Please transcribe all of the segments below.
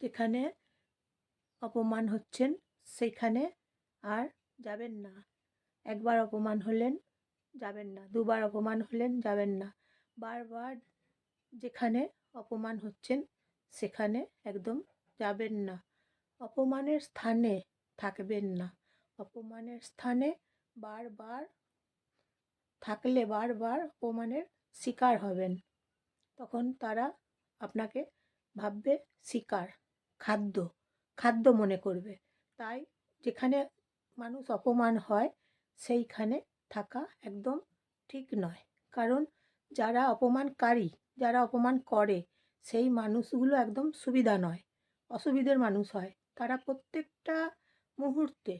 যেখানে অপমান হচ্ছেন সেইখানে আর যাবেন না। একবার অপমান হলেন, যাবেন না। দুবার অপমান হলেন, যাবেন না। বারবার যেখানে অপমান হচ্ছেন, সেখানে একদম যাবেন না। অপমানের স্থানে থাকবেন না। অপমানের স্থানে বারবার থাকলে বারবার অপমানের শিকার হবেন। তখন তারা আপনাকে ভাববে শিকার, খাদ্য খাদ্য মনে করবে। তাই যেখানে মানুষ অপমান হয়, সেইখানে থাকা একদম ঠিক নয়। কারণ যারা অপমানকারী, যারা অপমান করে, সেই মানুষগুলো একদম সুবিধা নয়। অসুবিধের মানুষ হয়। তারা প্রত্যেকটা মুহূর্তে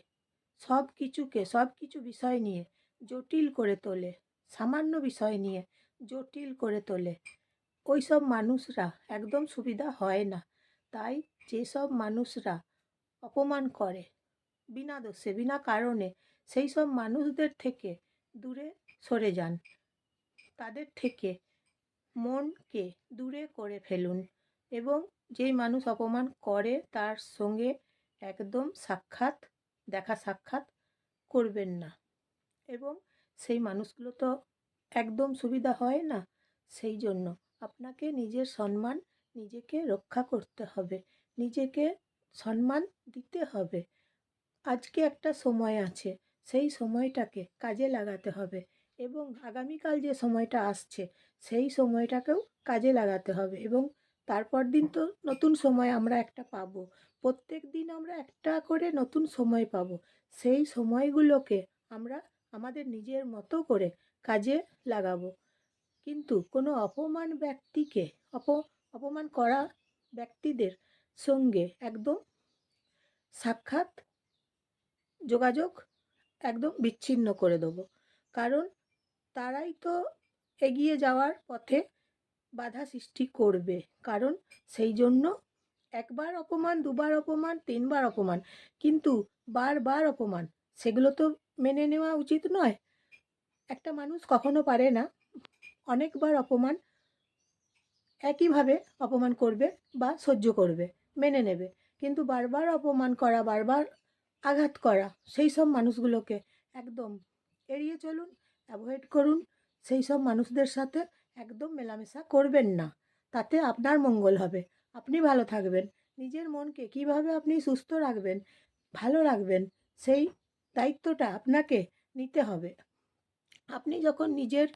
সব কিছুকে সব কিছু বিষয় নিয়ে জটিল করে তোলে, সামান্য বিষয় নিয়ে জটিল করে তোলে। ওই সব মানুষরা একদম সুবিধা হয় না। তাই যেসব মানুষরা অপমান করে বিনা দোষে, বিনা কারণে সেই সব মানুষদের থেকে দূরে সরে যান। তাদের থেকে মনকে দূরে করে ফেলুন এবং যেই মানুষ অপমান করে তার সঙ্গে একদম সাক্ষাৎ, দেখা সাক্ষাৎ করবেন না এবং সেই মানুষগুলো তো একদম সুবিধা হয় না সেই জন্য। আপনাকে নিজের সম্মান নিজেকে রক্ষা করতে হবে। নিজেকে সম্মান দিতে হবে। আজকে একটা সময় আছে, সেই সময়টাকে কাজে লাগাতে হবে এবং আগামীকাল যে সময়টা আসছে, সেই সময়টাকেও কাজে লাগাতে হবে এবং তারপর দিন তো নতুন সময় আমরা একটা পাবো। প্রত্যেক দিন আমরা একটা করে নতুন সময় পাবো। সেই সময়গুলোকে আমরা আমাদের নিজের মতো করে কাজে লাগাবো। কিন্তু কোনো অপমান ব্যক্তিকে, অপ, অপমান করা ব্যক্তিদের সঙ্গে একদম সাক্ষাৎ, যোগাযোগ একদম বিচ্ছিন্ন করে দেবো। কারণ তারাই তো এগিয়ে যাওয়ার পথে বাধা সৃষ্টি করবে। কারণ সেই জন্য একবার অপমান, দুবার অপমান, তিনবার অপমান, কিন্তু বারবার অপমান, সেগুলো তো মেনে নেওয়া উচিত নয়। একটা মানুষ কখনো পারে না। অনেকবার অপমান, একইভাবে অপমান করবে বা সহ্য করবে, মেনে নেবে। কিন্তু বারবার অপমান করা, বারবার আঘাত করা, সেই সব মানুষগুলোকে একদম এড়িয়ে চলুন, অ্যাভয়েড করুন, সেই সব মানুষদের সাথে একদম মেলামেশা করবেন না। তাতে আপনার মঙ্গল হবে। আপনি ভালো থাকবেন। নিজের মনকে কীভাবে আপনি সুস্থ রাখবেন, ভালো রাখবেন, সেই দায়িত্বটা আপনাকে নিতে হবে। আপনি যখন নিজের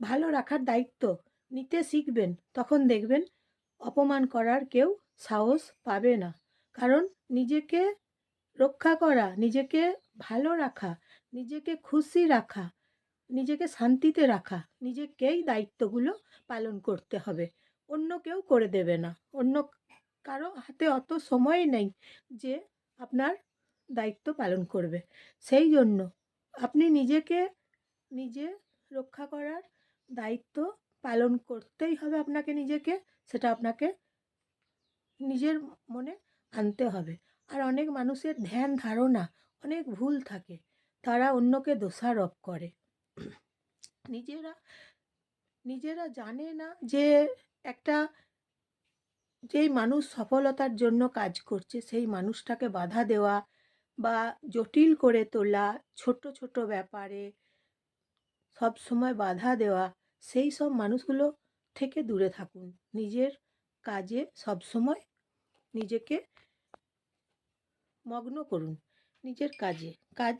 ভালো রাখার দায়িত্ব নিতে শিখবেন। তখন দেখবেন অপমান করার কেউ সাহস পাবে না। কারণ নিজেকে রক্ষা করা, নিজেকে ভালো রাখা, নিজেকে খুশি রাখা, নিজেকে শান্তিতে রাখা, নিজেকেই দায়িত্বগুলো পালন করতে হবে। অন্য কেউ করে দেবে না। অন্য কারও হাতে অত সময় নেই যে আপনার দায়িত্ব পালন করবে। সেই জন্য আপনি নিজেকে, নিজে রক্ষা করার দায়িত্ব পালন করতেই হবে আপনাকে নিজেকে, সেটা আপনাকে নিজের মনে আনতে হবে। আর অনেক মানুষের ধ্যান ধারণা, অনেক ভুল থাকে। তারা অন্যকে দোষারোপ করে। নিজেরা নিজেরা জানে না যে একটা, যেই মানুষ সফলতার জন্য কাজ করছে, সেই মানুষটাকে বাধা দেওয়া বা জটিল করে তোলা, ছোট ছোট ব্যাপারে সব সময় বাধা দেওয়া সেই সব মানুষগুলো থেকে দূরে থাকুন। নিজের কাজে সব সময় নিজেকে মগ্ন করুন। নিজের কাজে। কাজ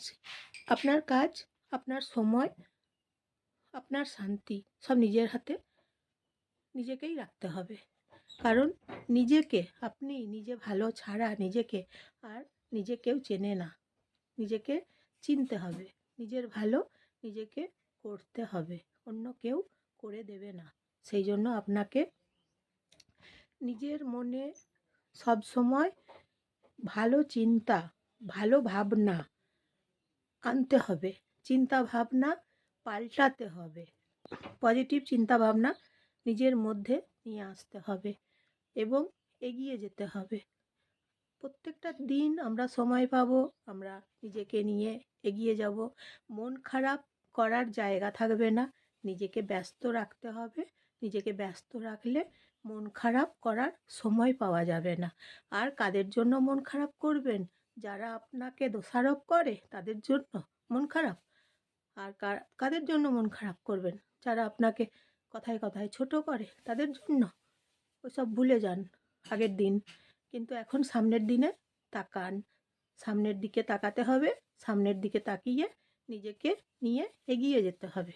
আপনার কাজ, আপনার সময়, আপনার শান্তি সব নিজের হাতে নিজেকেই রাখতে হবে। কারণ নিজেকে আপনি নিজে ভালো ছাড়া নিজেকে আর নিজে কেউ চেনে না। নিজেকে চিনতে হবে। নিজের ভালো নিজেকে করতে হবে। অন্য কেউ করে দেবে না। সেই জন্য আপনাকে নিজের মনে সব সময় ভালো চিন্তা, ভালো ভাবনা আনতে হবে। চিন্তা ভাবনা পাল্টাতে হবে। পজিটিভ চিন্তা ভাবনা নিজের মধ্যে নিয়ে আসতে হবে এবং এগিয়ে যেতে হবে। প্রত্যেকটা দিন আমরা সময় পাবো, আমরা নিজেকে নিয়ে এগিয়ে যাব। মন খারাপ করার জায়গা থাকবে না। নিজেকে ব্যস্ত রাখতে হবে। নিজেকে ব্যস্ত রাখলে মন খারাপ করার সময় পাওয়া যাবে না। আর কাদের জন্য মন খারাপ করবেন? যারা আপনাকে দোষারোপ করে, তাদের জন্য মন খারাপ। আর কাদের জন্য মন খারাপ করবেন? যারা আপনাকে কথায় কথায় ছোট করে, তাদের জন্য। ওসব ভুলে যান আগের দিন। কিন্তু এখন সামনের দিনে তাকান। সামনের দিকে তাকাতে হবে, সামনের দিকে তাকিয়ে নিজেকে নিয়ে এগিয়ে যেতে হবে।